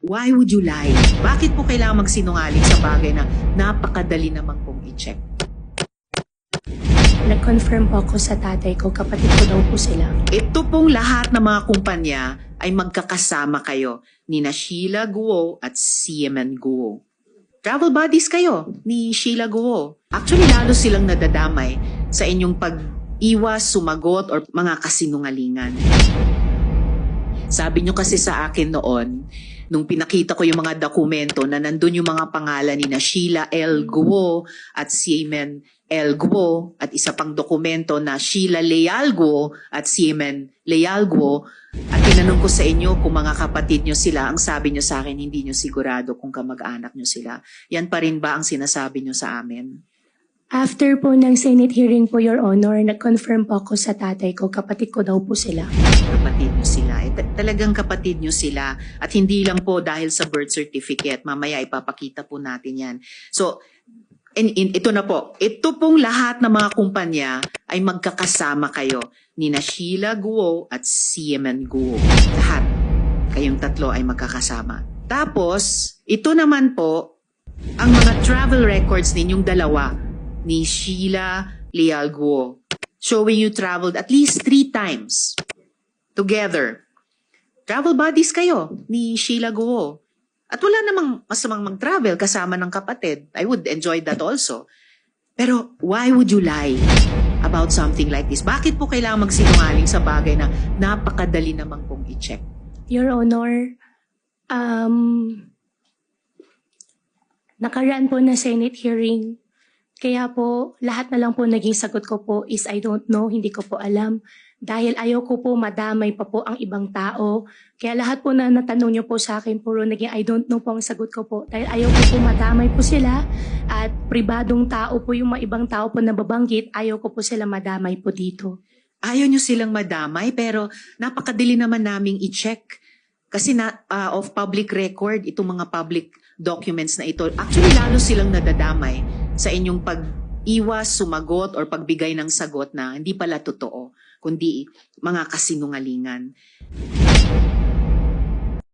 why would you lie? Bakit po kailangan magsinungaling sa bagay na napakadali naman pong i-check? Nag-confirm po ako sa tatay ko, kapatid ko daw po sila. Ito pong lahat ng mga kumpanya ay magkakasama kayo ni na Sheila Guo at CMN Guo. Travel buddies kayo ni Sheila Guo. Actually, lalo silang nadadamay sa inyong pag-iwas, sumagot, or mga kasinungalingan. Sabi nyo kasi sa akin noon, nung pinakita ko yung mga dokumento na nandun yung mga pangalan ni na Sheila L. Guo at Siemen L. Guo at isa pang dokumento na Sheila Leal Guo at Siemen Leal Guo at tinanong ko sa inyo kung mga kapatid nyo sila, ang sabi nyo sa akin, hindi nyo sigurado kung kamag-anak nyo sila. Yan pa rin ba ang sinasabi nyo sa amin? After po ng Senate hearing po, Your Honor, nag-confirm po ako sa tatay ko, kapatid ko daw po sila. kapatid nyo sila. Eh, ta- talagang kapatid nyo sila. At hindi lang po dahil sa birth certificate. Mamaya ipapakita po natin yan. So, in, in- ito na po. Ito pong lahat ng mga kumpanya ay magkakasama kayo. Ni na Sheila Guo at CMN Guo. Lahat. Kayong tatlo ay magkakasama. Tapos, ito naman po, ang mga travel records ninyong dalawa ni Sheila Leal Guo showing you traveled at least three times together. Travel buddies kayo ni Sheila Guo. At wala namang masamang mag-travel kasama ng kapatid. I would enjoy that also. Pero why would you lie about something like this? Bakit po kailangan magsinungaling sa bagay na napakadali naman pong i-check? Your Honor, um, nakaraan po na Senate hearing. Kaya po, lahat na lang po naging sagot ko po is I don't know, hindi ko po alam. Dahil ayaw ko po madamay pa po ang ibang tao. Kaya lahat po na natanong niyo po sa akin, puro naging I don't know po ang sagot ko po. Dahil ayaw ko po madamay po sila at pribadong tao po yung mga ibang tao po na babanggit, ayaw ko po sila madamay po dito. Ayaw nyo silang madamay pero napakadali naman naming i-check. Kasi na ah, of public record itong mga public documents na ito. Actually lalo silang nadadamay sa inyong pag-iwas, sumagot or pagbigay ng sagot na hindi pala totoo kundi mga kasinungalingan.